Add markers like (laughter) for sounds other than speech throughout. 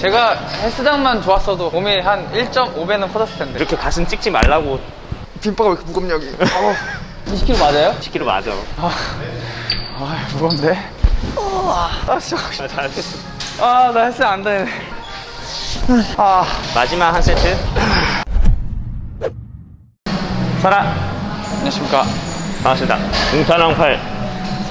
제가 헬스장만 좋았어도 몸이 한 1.5배는 커졌을 텐데. 이렇게 가슴 찍지 말라고 빈바가 왜 이렇게 무겁냐, 여기. 어. 20kg 맞아요? 10kg 맞아. 아, 아 무거운데? 아, 씨. 아, 잘했어. 아, 나 헬스 안 되네. 아, 마지막 한 세트. 살아. 안녕하십니까. 반갑습니다. 웅탄왕팔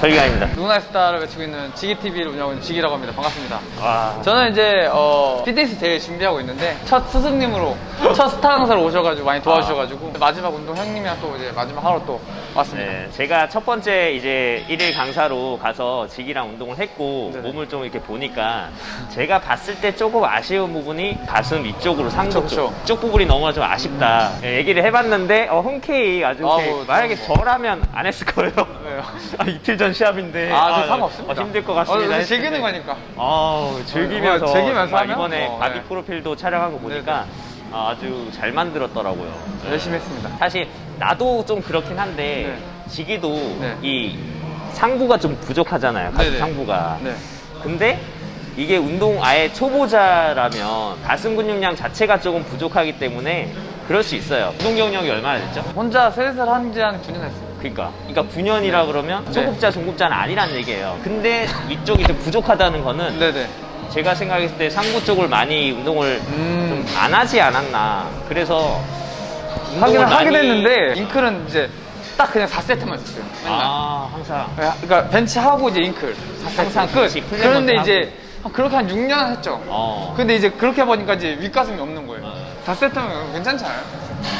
설기환입니다. 누구나의 스타를 외치고 있는 지기TV를 운영하고 있는 지기라고 합니다. 반갑습니다. 와. 저는 이제 어, 피트니스 대회 준비하고 있는데 첫 스승님으로 첫 스타 강사로 오셔가지고 많이 도와주셔가지고 마지막 운동 형님이랑 또 이제 마지막 하러 또 왔습니다. 네, 제가 첫 번째 이제 일일 강사로 가서 직이랑 운동을 했고 네네. 몸을 좀 이렇게 보니까 제가 봤을 때 조금 아쉬운 부분이 가슴 위쪽으로 그쵸, 쪽, 그쵸. 쪽 부분이 너무 좀 아쉽다. 네, 얘기를 해봤는데 어, 흔쾌히 아주 아, 이렇게 뭐, 만약에 뭐. 저라면 안 했을 거예요. 왜요? (laughs) 아, 이틀 전 시합인데 아, 저 상관없습니다. 어, 힘들 것 같습니다. 어, 즐기는 때. 거니까. 아우, 즐기면서, 어, 즐기면서 하면? 이번에 어, 바디 네. 프로필도 촬영한 거 보니까 아, 아주 잘 만들었더라고요. 열심히 했습니다. 사실 나도 좀 그렇긴 한데 네. 지기도 네. 이 상부가 좀 부족하잖아요. 가슴 네네. 상부가. 네. 근데 이게 운동 아예 초보자라면 가슴 근육량 자체가 조금 부족하기 때문에 그럴 수 있어요. 운동 경력이 얼마나 됐죠? 혼자 슬슬 한지 한 9년 했어요. 그러니까, 그러니까 9년이라 그러면 네. 초급자, 중급자는 아니란 얘기예요. 근데 이쪽이 좀 부족하다는 거는 네네. 제가 생각했을 때 상부 쪽을 많이 운동을 음. 좀 안 하지 않았나. 그래서 하긴 하긴 많이- 했는데 잉클은 이제 딱 그냥 4세트만 했어요. 맨날. 아, 항상. 그러니까 벤치 하고 이제 잉클. 항상 끝. 그런데 이제 한- 그렇게 한 6년 했죠. 어. 근데 이제 그렇게 해보니까 이제 윗가슴이 없는 거예요. 어. 4세트면 괜찮지 않아요?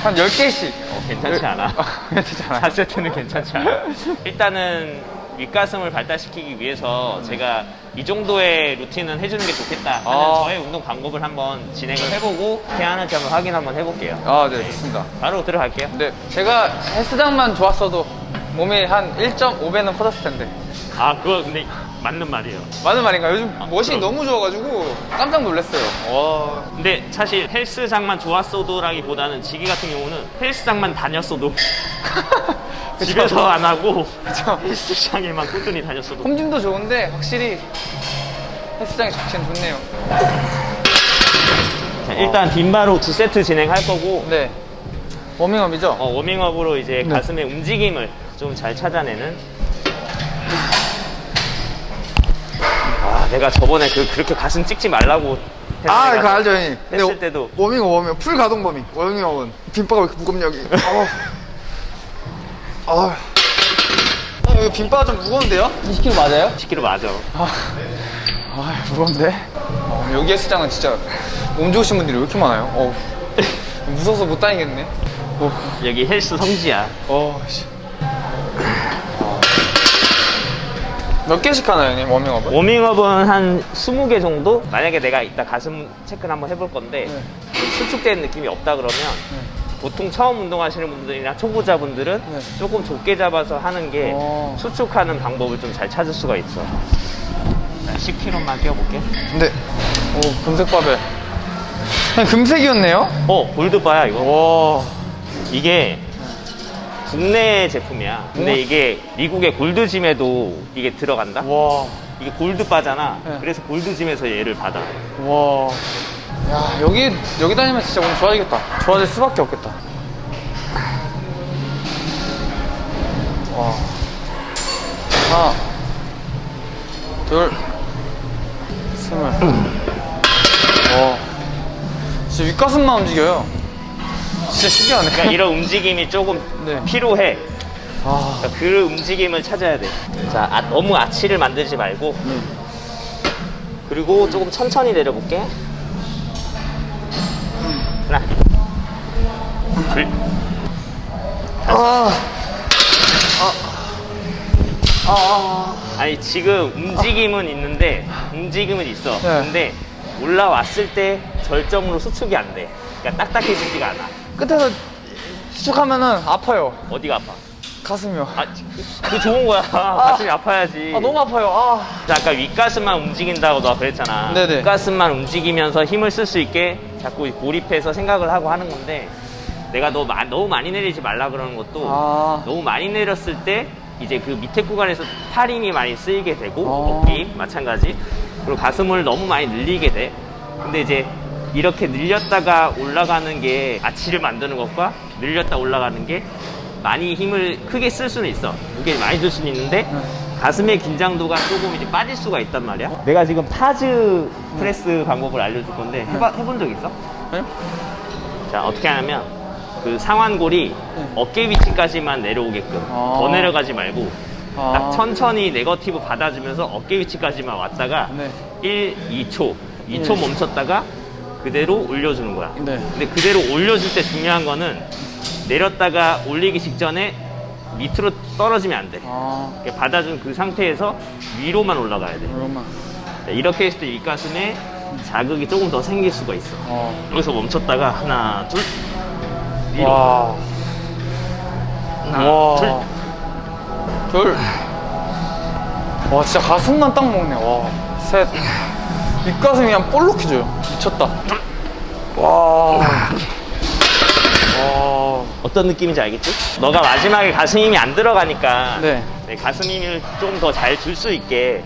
한 10개씩. 어, 괜찮지 않아. (laughs) 괜찮지 않아요? 4세트는 괜찮지 않아. 일단은 윗가슴을 발달시키기 위해서 제가 이 정도의 루틴은 해주는 게 좋겠다 하는 아. 저의 운동 방법을 한번 진행을 해보고 하는지 한번 확인 한번 해볼게요. 아, 네, 좋습니다. 바로 들어갈게요. 네, 제가 헬스장만 좋았어도 몸이 한 1.5배는 커졌을 텐데. 아, 그거 근데 맞는 말이에요. 맞는 말인가? 요즘 멋이 그럼. 너무 좋아가지고 깜짝 놀랐어요. 와. 근데 사실 헬스장만 좋았어도라기보다는 지기 같은 경우는 헬스장만 다녔어도 (laughs) 집에서 안 하고 그쵸. 헬스장에만 꾸준히 다녔어도 홈짐도 좋은데 확실히 헬스장이 좋긴 좋네요. 자, 일단 빈바로 두 세트 진행할 거고 네. 워밍업이죠? 어, 워밍업으로 이제 네. 가슴의 움직임을 좀 잘 찾아내는. 아, 내가 저번에 그, 그렇게 가슴 찍지 말라고 했을 아, 그거 알죠, 형님. 했을 때도 워밍업, 워밍업. 풀 가동 범위. 워밍업은. 빈바가 왜 이렇게 무겁냐, 여기. 아우. 아우. 어, 이거 빈바가 좀 무거운데요? 20kg 맞아요? 10kg 맞아. 아, 아 무거운데? 어, 여기 헬스장은 진짜 몸 좋으신 분들이 왜 이렇게 많아요? 어, 무서워서 못 다니겠네. 어, 여기 헬스 성지야. 어, 씨. 몇 개씩 하나요, 형님, 워밍업은? 워밍업은 한 20개 정도? 만약에 내가 이따 가슴 체크를 한번 해볼 건데 네. 수축된 느낌이 없다 그러면 보통 처음 운동하시는 분들이나 초보자분들은 네. 조금 좁게 잡아서 하는 게 어. 수축하는 방법을 좀 잘 찾을 수가 있어. 10kg만 끼워볼게. 근데, 오, 금색 바벨. 그냥 금색이었네요? 어, 골드바야, 이거. 와. 이게 국내 제품이야. 근데. 이게 미국의 골드짐에도 이게 들어간다? 와. 이게 골드바잖아. 네. 그래서 골드짐에서 얘를 받아. 와. 야, 여기, 여기 다니면 진짜 오늘 좋아지겠다. 좋아질 수밖에 없겠다. 와. 하나, 둘, 스물. 와. 진짜 윗가슴만 움직여요. 진짜 신기하네. 그러니까 이런 움직임이 조금 네. 필요해. 아, 그러니까 그 움직임을 찾아야 돼. 자, 아, 너무 아치를 만들지 말고. 그리고 조금 천천히 내려볼게. 하나, 둘, 아, 아, 아. 아니 지금 움직임은 있는데 움직임은 있어. 네. 근데 올라왔을 때 절정으로 수축이 안 돼. 그러니까 딱딱해지지가 않아. 끝에서 수축하면은 아파요. 어디가 아파? 가슴이요. 아, 그 좋은 거야. (laughs) 가슴이 아파야지. 아, 너무 아파요. 아. 자, 아까 윗가슴만 움직인다고 너가 그랬잖아. 네네. 윗가슴만 움직이면서 힘을 쓸 수 있게 자꾸 몰입해서 생각을 하고 하는 건데 내가 너 마- 너무 많이 내리지 말라 그러는 것도 아. 너무 많이 내렸을 때 이제 그 밑에 구간에서 팔 힘이 많이 쓰이게 되고 어. 어깨 힘 마찬가지 그리고 가슴을 너무 많이 늘리게 돼 근데 이제 이렇게 늘렸다가 올라가는 게 아치를 만드는 것과 늘렸다 올라가는 게 많이 힘을 크게 쓸 수는 있어. 무게 많이 들 수는 있는데 가슴의 긴장도가 조금 이제 빠질 수가 있단 말이야. 내가 지금 파즈 프레스 방법을 알려줄 건데 해봐, 해본 적 있어? 네? 자 어떻게 하냐면 그 상완골이 네. 어깨 위치까지만 내려오게끔 아. 더 내려가지 말고 아. 딱 천천히 네거티브 받아주면서 어깨 위치까지만 왔다가 네. 1, 2초 2초 네. 멈췄다가 그대로 올려주는 거야 네. 근데 그대로 올려줄 때 중요한 거는 내렸다가 올리기 직전에 밑으로 떨어지면 안 돼 아, 받아준 그 상태에서 위로만 올라가야 돼 그러면. 자, 이렇게 했을 때 윗가슴에 자극이 조금 더 생길 수가 있어 어. 여기서 멈췄다가 하나 둘 위로 와. 하나 와. 둘 둘. 와, 진짜 가슴만 딱 먹네. 와. 셋. 윗가슴이 그냥 볼록해져요. 미쳤다. 와. 와. 어떤 느낌인지 알겠지? 너가 마지막에 가슴 힘이 안 들어가니까 네. 네, 가슴 힘을 좀 더 잘 줄 수 있게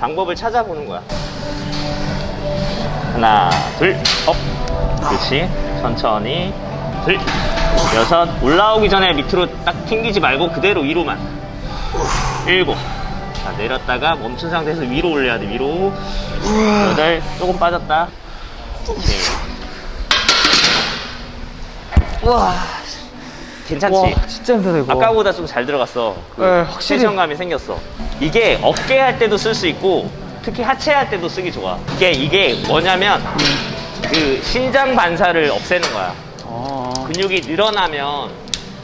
방법을 찾아보는 거야. 하나, 둘, 업. 그렇지. 천천히. 둘, 여섯. 올라오기 전에 밑으로 딱 튕기지 말고 그대로 위로만. 일곱. 자, 내렸다가 멈춘 상태에서 위로 올려야 돼. 위로. 여덟. 조금 빠졌다. 와. 괜찮지? 와, 진짜 힘들다, 이거. 아까보다 좀 잘 들어갔어. 그 네, 확실히. 텐션감이 생겼어. 이게 어깨 할 때도 쓸 수 있고 특히 하체 할 때도 쓰기 좋아. 이게 이게 뭐냐면 그 신장 반사를 없애는 거야. 아. 근육이 늘어나면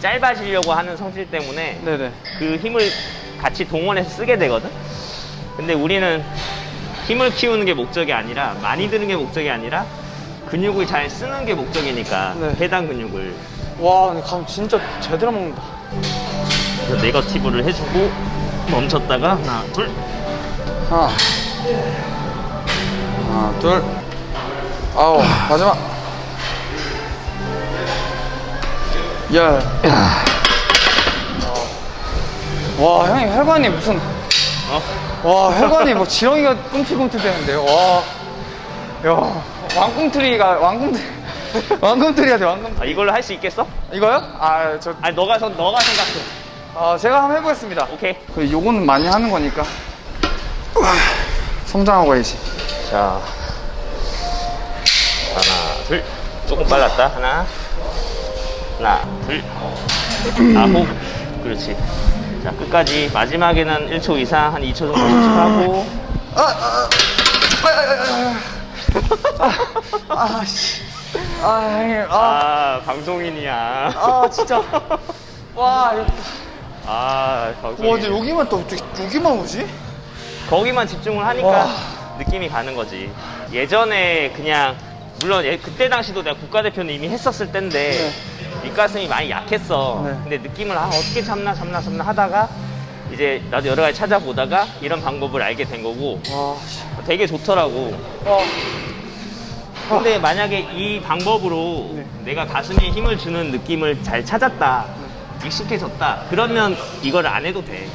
짧아지려고 하는 성질 때문에 네네. 그 힘을 같이 동원해서 쓰게 되거든. 근데 우리는 힘을 키우는 게 목적이 아니라 많이 드는 게 목적이 아니라 근육을 잘 쓰는 게 목적이니까 네. 해당 근육을 와, 근데 가슴 진짜 제대로 먹는다. 그래서 네거티브를 해주고 멈췄다가 하나 둘 하나. 하나, 둘. 아우, 마지막. 열. 와, 형님 혈관이 무슨. 어? 와, 혈관이 뭐 지렁이가 꿈틀꿈틀 되는데요. 와. 야, 왕꿈틀이가, 왕꿈틀. (laughs) 왕꿈틀이가 돼, 왕꿈틀. 아, 이걸로 할 수 있겠어? 이거요? 아, 저, 아니 너가 선 너가 생각해 아, 제가 한번 해보겠습니다. 오케이 그 요거는 많이 하는 거니까 우와, 성장하고 가야지 자 하나 둘 조금 빨랐다 하나 하나 둘 아홉 그렇지 자 끝까지 마지막에는 1초 이상 한 2초 정도 집중하고 아, 아, 아, 아, 아, 아, 씨. 아, 아, 아 방송인이야 아, 진짜. 와, 이거- 아 와, 방송인 근데 여기만 또, 어떻게 여기만 오지? 거기만 집중을 하니까 와. 느낌이 가는 거지. 예전에 그냥 물론 예- 그때 당시도 내가 국가대표는 이미 했었을 때인데 윗가슴이 많이 약했어. 네. 근데 느낌을 아, 어떻게 참나 참나 참나 하다가 이제 나도 여러 가지 찾아보다가 이런 방법을 알게 된 거고 와, 씨. 되게 좋더라고. 와, 근데 만약에 이 방법으로 네. 내가 가슴에 힘을 주는 느낌을 잘 찾았다. 익숙해졌다. 그러면 이걸 안 해도 돼.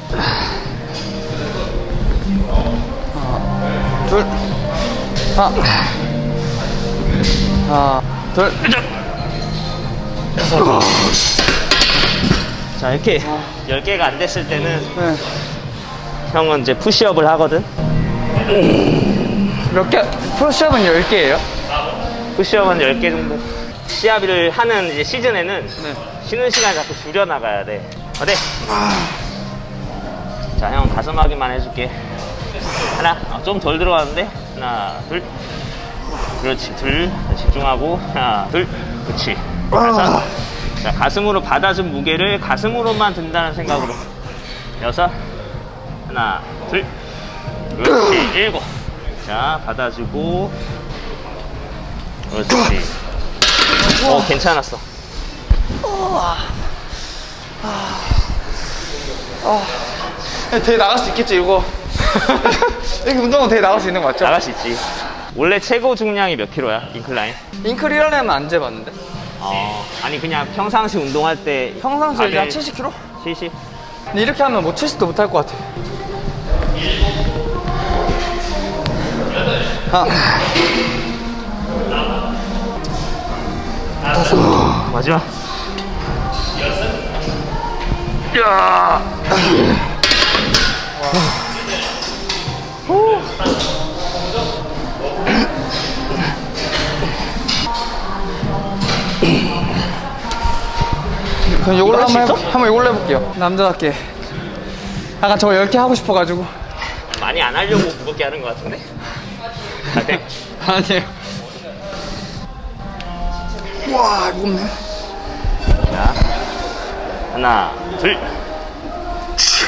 둘, 하나, 하나, 둘, 여섯. 자, 이렇게 10개가 안 됐을 때는 네. 형은 이제 푸시업을 하거든. 몇 개, 프로시업은 10개예요? 푸시업은 10개 정도. 시합을 하는 이제 시즌에는 네. 쉬는 시간 자꾸 줄여나가야 돼. 어때? 자, 형 가슴 하기만 해줄게. 하나, 아, 좀덜 들어가는데? 하나, 둘. 그렇지, 둘. 집중하고. 하나, 둘. 그렇지. 다섯. 자, 가슴으로 받아준 무게를 가슴으로만 든다는 생각으로. 여섯. 하나, 둘. 그렇지, (laughs) 일곱. 자, 받아주고. 그렇지. 어, 괜찮았어. 대회 나갈 수 있겠죠, 이거? (laughs) 이렇게 운동은 대회 나갈 수 있는 거 맞죠? 나갈 수 있지. 원래 최고 중량이 몇 킬로야? 인클라인? 잉클 1하려면 안 재봤는데? 아. 아니 그냥 평상시 운동할 때 평상시에 이제 한 70kg? 70? 근데 이렇게 하면 뭐 70도 못 할 것 같아. 아. 다섯. 마지막. 야. 후. 그럼 할수 한번 해보, 있어? 한번 이걸로 해볼게요. 남자답게. 약간 저거 10개 하고 싶어가지고. 많이 안 하려고 무겁게 하는 것 같은데? 아, 네. (laughs) 아니에요. 와, 무겁네. 자, 하나, 둘.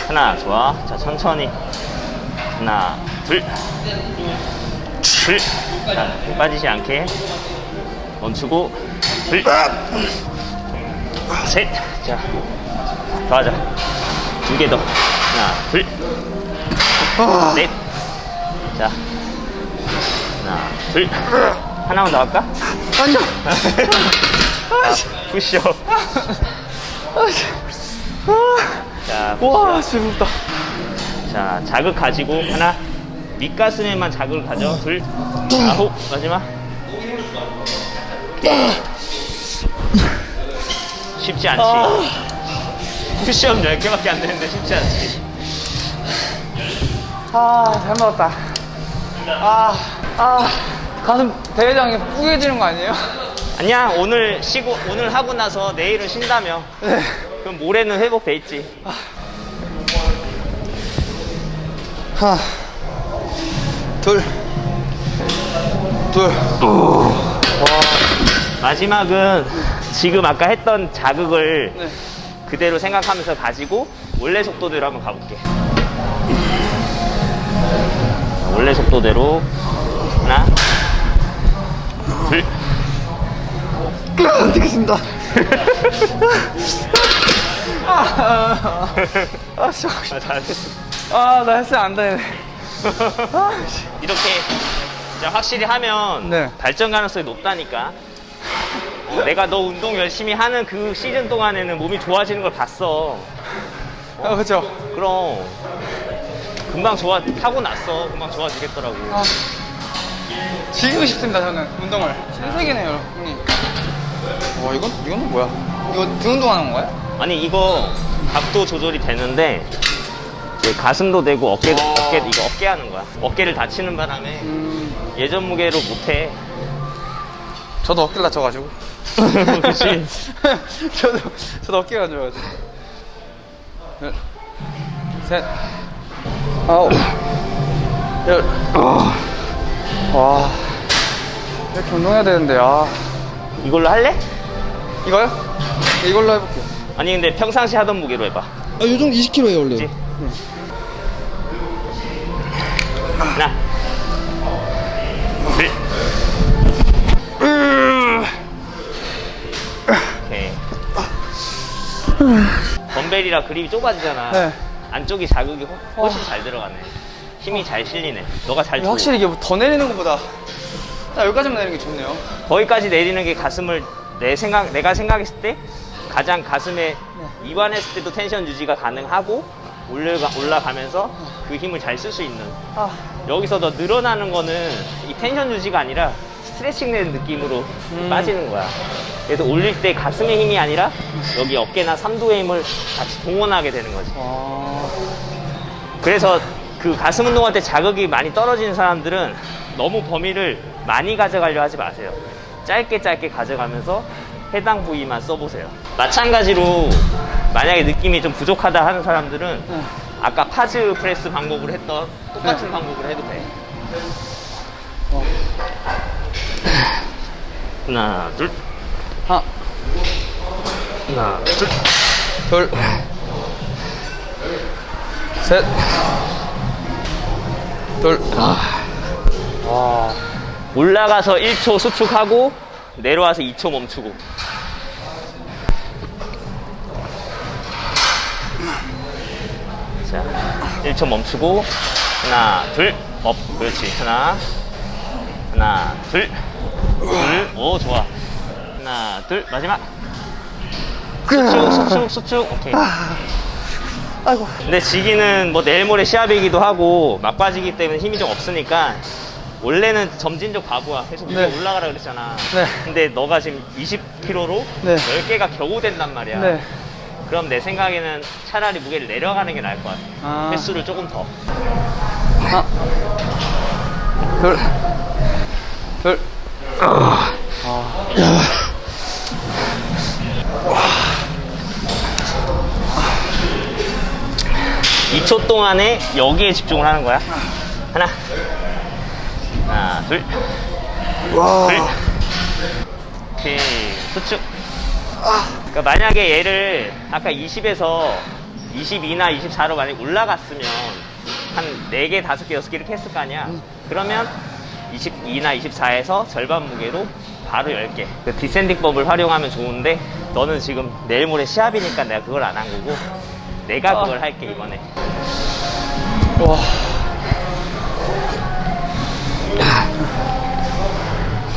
하나, 좋아. 자, 천천히. 하나, 둘. 둘. 자, 힘 빠지지 않게. 멈추고. 둘. 셋. 자, 더 하자. 두 개 더. 하나, 둘. 넷. 자, 하나, 둘. 하나만 더 할까? 아니요. 자, 푸시업. 자, 와, 무섭다. 자, 자극 가지고 하나. 밑가슴에만 자극을 가져. 둘. 아홉. 마지막. 오케이. 쉽지 않지. 푸시업 10개밖에 안 되는데 쉽지 않지. 아, 잘 먹었다. 아, 아, 가슴 대회장에 뿌개지는 거 아니에요? 아니야, 오늘 쉬고, 오늘 하고 나서 내일은 쉰다며. 네. 그럼 모레는 회복돼 있지. 하나, 둘, 둘. 마지막은 지금 아까 했던 자극을 네. 그대로 생각하면서 가지고 원래 속도대로 한번 가볼게. 원래 속도대로 하나, 둘, 안 되겠습니다. 아, 아, 씨. 아, 잘했어. 아, 나 헬스 안. 아, 씨. 이렇게 확실히 하면 네. 발전 가능성이 높다니까. 어, 내가 너 운동 열심히 하는 그 시즌 동안에는 몸이 좋아지는 걸 봤어. 아, 그쵸. 그럼 금방 좋아 타고 났어. 금방 좋아지겠더라고. 아, 즐기고 싶습니다, 저는. 운동을. 신세계네요, 형님. 와, 이건, 이건 뭐야? 이거 등 운동하는 건가요? 아니 이거 각도 조절이 되는데 이제 가슴도 되고 어깨 도 어. 어깨 이거 어깨 하는 거야. 어깨를 다치는 바람에 음, 예전 무게로 못해. 저도 어깨를 다쳐가지고. 그치. (laughs) 저도, 저도 어깨가 안 좋아가지고. 둘, 셋, 아홉, 열. 아, 와. 이렇게 운동해야 되는데, 아. 이걸로 할래? 이거요? 이걸로 해볼게요. 아니 근데 평상시 하던 무게로 해봐. 아, 요 정도 20kg예요, 원래. 그치? 하나, 덤벨이라 그립이 좁아지잖아. 네. 안쪽이 자극이 훨- 훨씬 잘 들어가네. 힘이 잘 실리네. 너가 잘 줘. 확실히 이게 뭐더 내리는 것보다 딱 여기까지만 내리는 게 좋네요. 거기까지 내리는 게 가슴을 내 생각 내가 생각했을 때 가장 가슴에 이완했을 때도 텐션 유지가 가능하고 올라가, 올라가면서 그 힘을 잘 쓸 수 있는 아, 여기서 더 늘어나는 거는 이 텐션 유지가 아니라 스트레칭 되는 느낌으로 음. 빠지는 거야 그래서 올릴 때 가슴의 힘이 아니라 여기 어깨나 삼두의 힘을 같이 동원하게 되는 거지 아, 그래서 그 가슴 운동할 때 자극이 많이 떨어지는 사람들은 너무 범위를 많이 가져가려 하지 마세요. 짧게 짧게 가져가면서 해당 부위만 써보세요. 마찬가지로 만약에 느낌이 좀 부족하다 하는 사람들은 네. 아까 파즈 프레스 방법으로 했던 똑같은 방법으로 해도 돼. 어. 하나, 둘, 하나, 하나, 둘. 둘, 셋, 둘. 아, 와, 올라가서 1초 수축하고 내려와서 2초 멈추고. 자 1초 멈추고. 하나 둘 업. 그렇지. 하나. 하나 둘 둘 오 좋아 하나 둘 마지막 수축 수축 수축 오케이 아이고. 근데 지기는 뭐 내일 모레 시합이기도 하고 막바지기 때문에 힘이 좀 없으니까 원래는 점진적 바보야. 계속 네. 위로 올라가라 그랬잖아. 네. 근데 너가 지금 20kg로 네. 10개가 겨우 된단 말이야. 네. 그럼 내 생각에는 차라리 무게를 내려가는 게 나을 것 같아. 아. 횟수를 조금 더. 하나, 둘, 둘. 아. 2초 동안에 여기에 집중을 하는 거야. 하나, 하나, 둘, 둘. 오케이, 수축. 그러니까 만약에 얘를 아까 20에서 22나 24로 만약 올라갔으면 한 4개, 5개, 6개 이렇게 했을 거 아니야. 그러면 22나 24에서 절반 무게로 바로 10개. 그 디센딩 법을 활용하면 좋은데 너는 지금 내일 모레 시합이니까 내가 그걸 안 한 거고 내가 아. 그걸 할게 이번에. 와.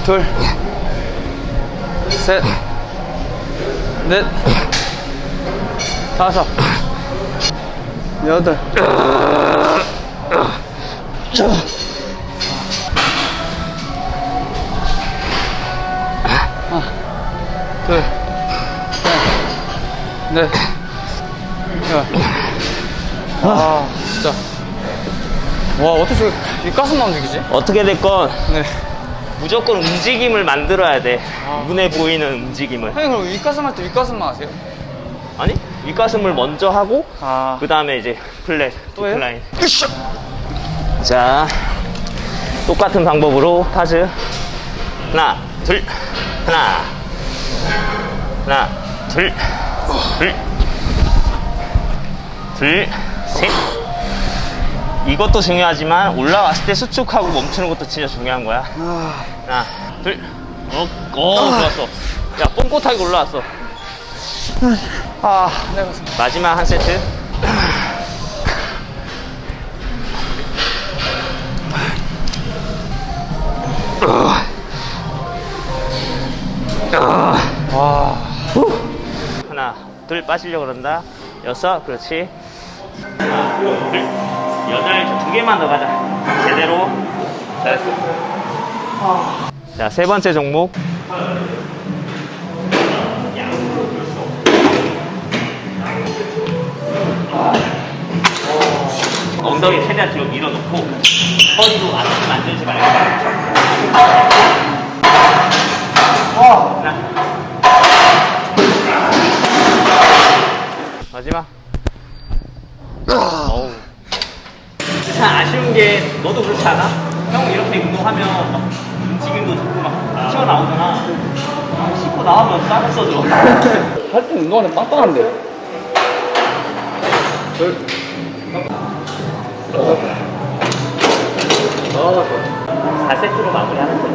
둘, 셋, 넷, 다섯, 여덟. 하나, 둘, 셋, 넷, 여. 아, 진짜. 와, 어떻게 저기 윗가슴만 움직이지? 어떻게 됐건 네. 무조건 움직임을 만들어야 돼. 아. 눈에 보이는 움직임을. 형님, 그럼 윗가슴 할 때 윗가슴만 하세요? 아니 윗가슴을 먼저 하고 아. 그 다음에 이제 플랫, 또 해요? 디클라인. 자, 똑같은 방법으로 파즈. 하나, 둘, 하나, 하나, 둘, 둘, 둘, 셋. 이것도 중요하지만 올라왔을 때 수축하고 멈추는 것도 진짜 중요한 거야. 하나, 둘, 어, 어, 좋았어. 야, 뽕꽃하게 올라왔어. 아, 네, 맞습니다. 마지막 한 세트. 와. 하나, 둘 빠지려고 그런다. 여섯, 그렇지. 여덟, 두 개만 더 가자. 제대로. 잘했어. 자, 세 번째 종목. 엉덩이 최대한 뒤로 밀어놓고 허리도 아치 만들지 말고. 하나, 마지막. 참 아쉬운 게 너도 그렇지 않아? 형 이렇게 운동하면 막 움직임도 좋고 막 튀어나오잖아. 아, 씻고 나오면 땀을 써줘. 할때 운동하는 빵빵한데. 둘. 아, 좋아. 4세트로 마무리하는 거야.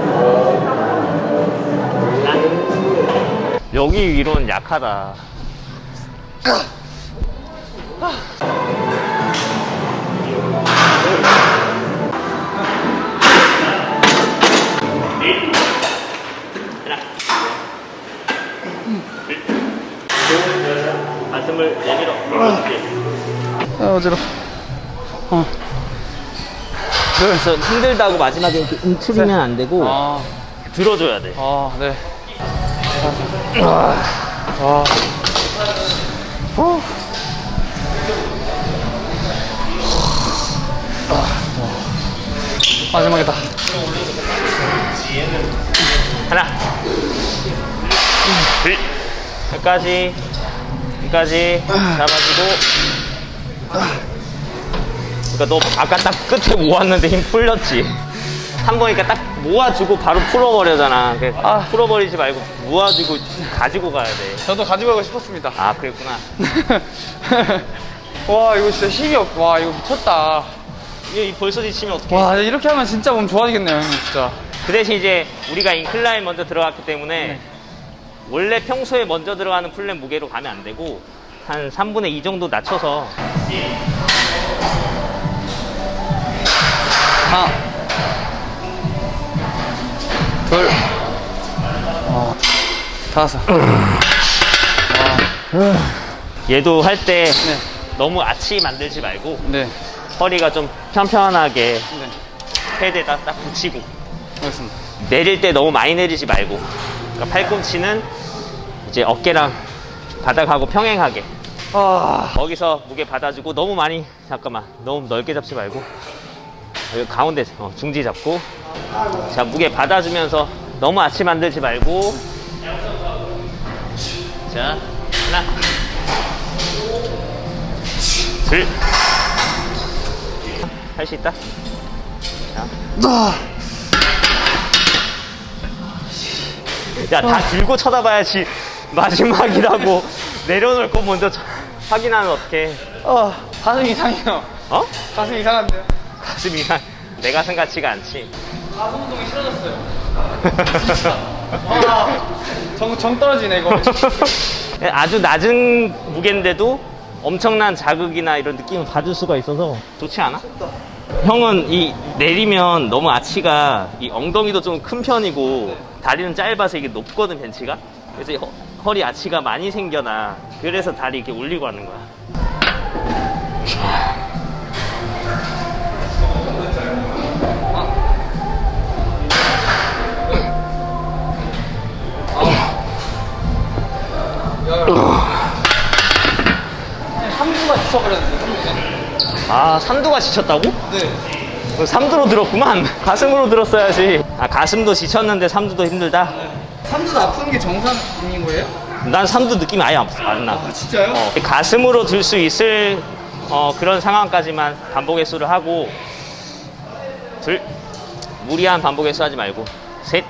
여기 위로는 약하다. 가슴을 내밀어. 아, 어지러워. 어. 그래서 힘들다고 마지막에 이렇게 움츠리면 안 되고 아, 들어줘야 돼. 아, 네. 아, 아. 후. 아, 마지막이다. 하나, 둘, 여기까지, 여기까지 잡아주고. 그러니까 너 아까 딱 끝에 모았는데 힘 풀렸지. 한 번이니까 딱 모아주고 바로 풀어버려잖아. 그러니까 아. 풀어버리지 말고 모아주고 가지고 가야 돼. 저도 가지고 가고 싶었습니다. 아, 그랬구나. (laughs) 와, 이거 진짜 힘이 없, 와, 이거 미쳤다. 이게 벌써 지치면 어떡해. 와, 이렇게 하면 진짜 몸 좋아지겠네요, 형님, 진짜. 그 대신 이제 우리가 인클라인 먼저 들어갔기 때문에 네. 원래 평소에 먼저 들어가는 플랫 무게로 가면 안 되고 한 3분의 2 정도 낮춰서. 하나, 둘, 어, 다섯. 얘도 할때 네, 너무 아치 만들지 말고 네, 허리가 좀 편편하게 네. 패드에다 딱 붙이고 알겠습니다. 내릴 때 너무 많이 내리지 말고 그러니까 팔꿈치는 이제 어깨랑 바닥하고 평행하게. 아, 거기서 무게 받아주고 너무 많이 잠깐만 너무 넓게 잡지 말고. 여기 가운데 어, 중지 잡고. 자 무게 받아주면서 너무 아치 만들지 말고. 자 하나. 둘 할 수 있다 야 다 들고 쳐다봐야지 마지막이라고 내려놓을 거 먼저 쳐- 확인하면 어떡해 아, 가슴 이상해요. 어? 가슴 이상한데요? 가슴이 한- 내 가슴 같지가 않지 가슴 운동이 싫어졌어요. 진짜. (laughs) 와, 정, 정 떨어지네, 이거. 아주 낮은 무게인데도 엄청난 자극이나 이런 느낌을 받을 수가 있어서 좋지 않아? 형은 이 내리면 너무 아치가 이 엉덩이도 좀 큰 편이고 다리는 짧아서 이게 높거든 벤치가 그래서 이 허, 허리 아치가 많이 생겨나 그래서 다리 이렇게 올리고 하는 거야 삼두가 지쳐버렸는데, 삼두가. 아 삼두가 지쳤다고? 네. 삼두로 들었구만 가슴으로 들었어야지 아 가슴도 지쳤는데 삼두도 힘들다 삼두도 아픈 게 정상인 거예요? 난 삼두 느낌이 아예 없- 안 나. 아, 진짜요? 어, 가슴으로 들 수 있을 어, 그런 상황까지만 반복 횟수를 하고 둘 무리한 반복 횟수 하지 말고 셋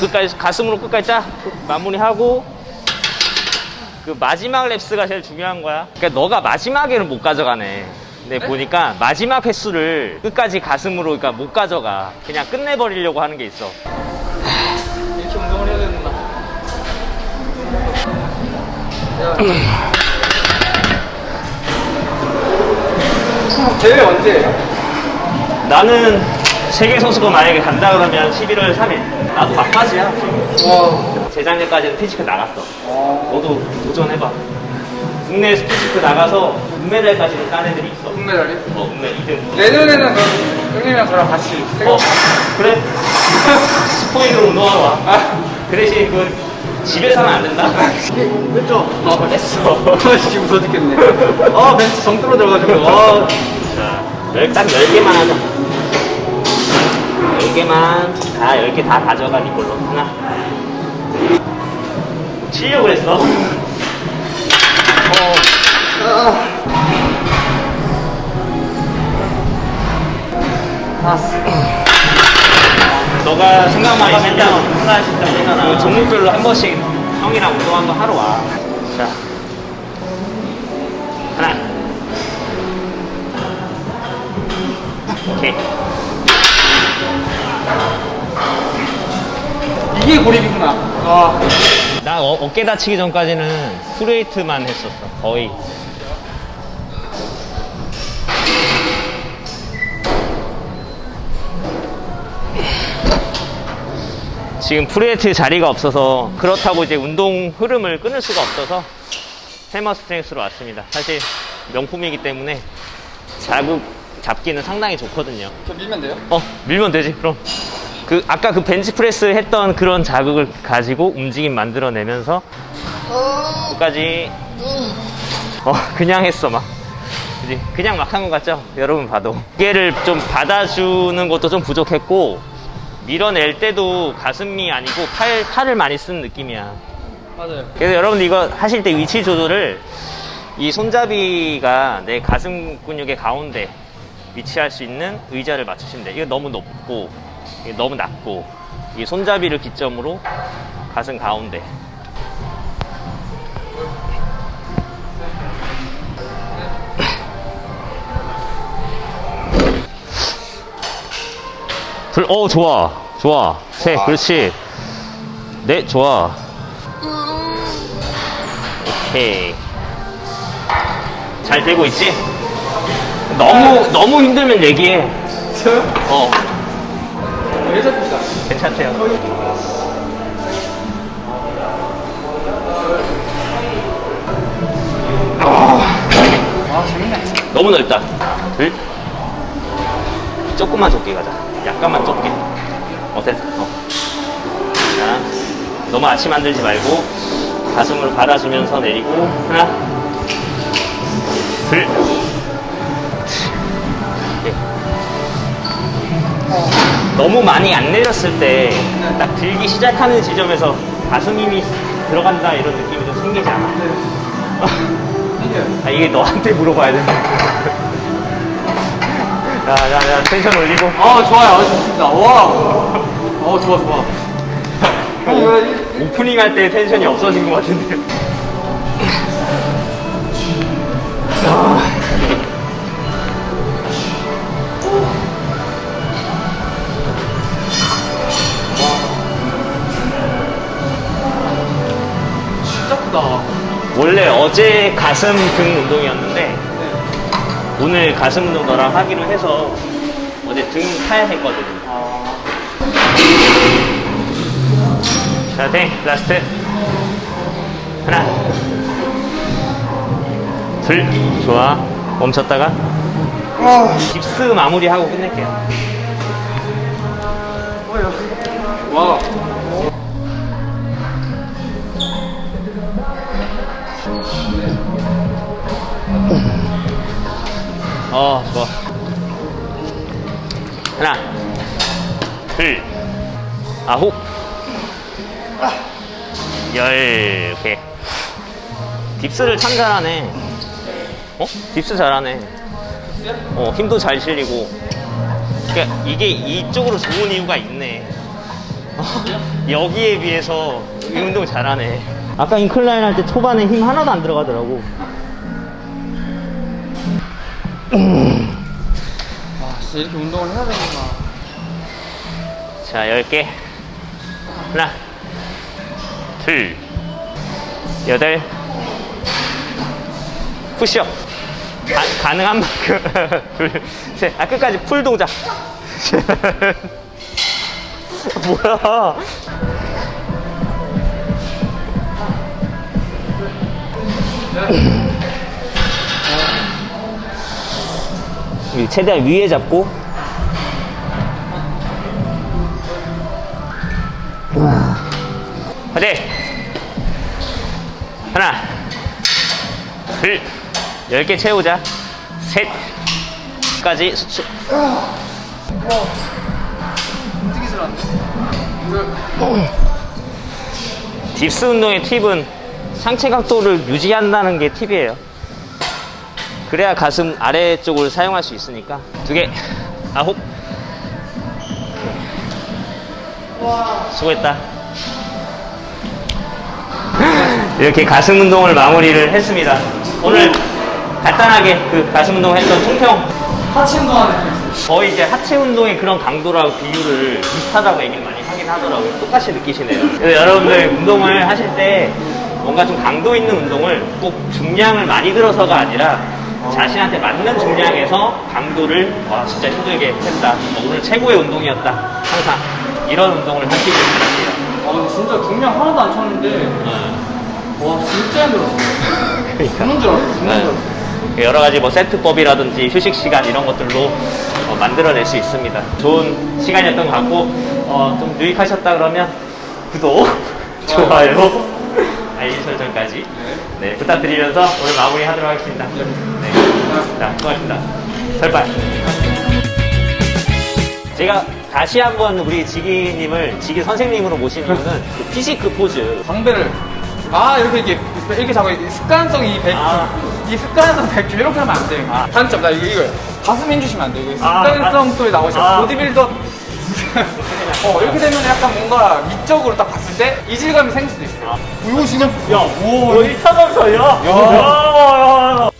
끝까지 가슴으로 끝까지 짜 마무리하고 그 마지막 랩스가 제일 중요한 거야. 그러니까 너가 마지막에는 못 가져가네. 근데 보니까 마지막 횟수를 끝까지 가슴으로 그러니까 못 가져가. 그냥 끝내버리려고 하는 게 있어. 이렇게 운동을 해야 되는구나. 야. 대회 언제예요? 나는 세계 선수권 만약에 간다 그러면 11월 3일. 나도 막바지야. 와. 재작년까지는 피지크 나갔어. 어. 너도 도전해봐. 국내 피지크 나가서 은메달까지도 딴 애들이 있어. 금메달이요? 어, 은메 2등. 내년에는 그럼 형님이랑 저랑 같이 어, 그래? (laughs) 스포일로 운동하러 와. 아, 그 대신 그 집에서는 안 된다. (laughs) 했죠? 어, 했어. 아씨 웃어 죽겠네. 아 벤츠 정 떨어져가지고. 아, 자, 열, 딱 10개만 하자. 10개만, 다 10개 다 가져가, 니 걸로. 하나. 치려고 했어. 너가 생각만 있으면 하나 진짜 생각나. 종목별로 한 번씩 형이랑 운동 한번 하러 와. 자. 하나. 오케이. 이게 고립이구나. 아, 나 어, 어깨 다치기 전까지는 프레이트만 했었어. 거의. 지금 프레이트 자리가 없어서 그렇다고 이제 운동 흐름을 끊을 수가 없어서 해머 스트렝스로 왔습니다. 사실 명품이기 때문에 자극 잡기는 상당히 좋거든요. 저 밀면 돼요? 어, 밀면 되지, 그럼. 그, 아까 그 벤치프레스 했던 그런 자극을 가지고 움직임 만들어내면서, 끝까지, 어, 그냥 했어, 막. 그지? 그냥 막 한 것 같죠? 여러분 봐도. 무게를 좀 받아주는 것도 좀 부족했고, 밀어낼 때도 가슴이 아니고 팔, 팔을 많이 쓰는 느낌이야. 맞아요. 그래서 여러분들 이거 하실 때 위치 조절을 이 손잡이가 내 가슴 근육의 가운데 위치할 수 있는 의자를 맞추시면 돼요. 이거 너무 높고, 너무 낮고, 이 손잡이를 기점으로 가슴 가운데. 둘, 어, 좋아. 좋아. 셋, 그렇지. 네, 좋아. 오케이. 잘 되고 있지? 너무, 너무 힘들면 얘기해. 어, 괜찮습니다. 괜찮대요. 아, 재밌네. 너무 너무 넓다. 둘. 조금만 좁게 가자. 약간만 좁게. 어땠어? 어. 자, 너무 아치 만들지 말고 가슴을 받아주면서 내리고 하나, 둘. 너무 많이 안 내렸을 때 딱 들기 시작하는 지점에서 가슴 힘이 들어간다 이런 느낌이 좀 생기지 않아? 아, 이게 너한테 물어봐야 돼. 자, 자, 자, 텐션 올리고. 아 좋아요 아주 좋습니다 와 어, 좋아 좋아 오프닝 할 때 텐션이 없어진 것 같은데. 원래 어제 가슴 등 운동이었는데 오늘 가슴 운동 너랑 하기로 해서 어제 등 타야 했거든. 자, 땡, 라스트. 하나, 둘, 좋아. 멈췄다가. 깁스 마무리하고 끝낼게요. 와 어, 좋아. 하나, 둘, 아홉, 열, 오케이. 딥스를 참 잘하네. 어? 딥스 잘하네. 어, 힘도 잘 실리고. 그러니까 이게 이쪽으로 좋은 이유가 있네. (laughs) 여기에 비해서 이 운동 잘하네. 아까 인클라인 할 때 초반에 힘 하나도 안 들어가더라고. 아, 진짜 이렇게 운동을 해야 되구나 자, 10개. 하나, 둘, 여덟, 푸시업. 가, 가능한 만큼. (laughs) 둘, 셋. 아, 끝까지 풀 동작. (laughs) 뭐야. 최대한 위에 잡고 화이팅! 하나, 둘, 열개 채우자. 셋, 까지 수축. 움직이질 않네 딥스 운동의 팁은 상체 각도를 유지한다는 게 팁이에요. 그래야 가슴 아래쪽을 사용할 수 있으니까. 두 개, 아홉. 수고했다. 이렇게 가슴 운동을 마무리를 했습니다. 오늘 간단하게 그 가슴 운동을 했던 총평 하체 운동하는 거의 이제 하체 운동의 그런 강도라고 비율을 비슷하다고 얘기를 많이 하긴 하더라고요. 똑같이 느끼시네요. 여러분들 운동을 하실 때 뭔가 좀 강도 있는 운동을 꼭 중량을 많이 들어서가 아니라 자신한테 맞는 중량에서 강도를 와 진짜 힘들게 했다. 어, 오늘 최고의 운동이었다. 항상 이런 운동을 하시길 바랄게요. 아 진짜 중량 하나도 안 쳤는데 어, 와 진짜 힘들었어 그러니까. 죽는 줄 알았어 죽는 줄 네. 알았어 여러 가지 뭐 세트법이라든지 휴식 시간 이런 것들로 어, 만들어낼 수 있습니다. 좋은 시간이었던 것 같고 어, 좀 유익하셨다 그러면 구독, (laughs) 좋아요, 알림 설정까지 네, 부탁드리면서 오늘 마무리하도록 하겠습니다. 네, 자 수고하셨습니다. 설발. 제가 다시 한번 우리 지기님을 지기 선생님으로 모신 이유는 그 피시크 포즈 방배를 아 이렇게 이렇게 이렇게 잡고 이 습관성 이 100, 아. 이 습관성 100 이렇게 하면 안 돼. 아. 단점 나 이거 이거요. 가슴 힘주시면 안 돼. 이거 아, 습관성 또 나오죠. 아. 보디빌더 어 이렇게 되면 약간 뭔가 미적으로 딱 봤을 때 이질감이 생길 수도 있어요. 아. 이거 지금 야, 오, 1차 검사야? 야.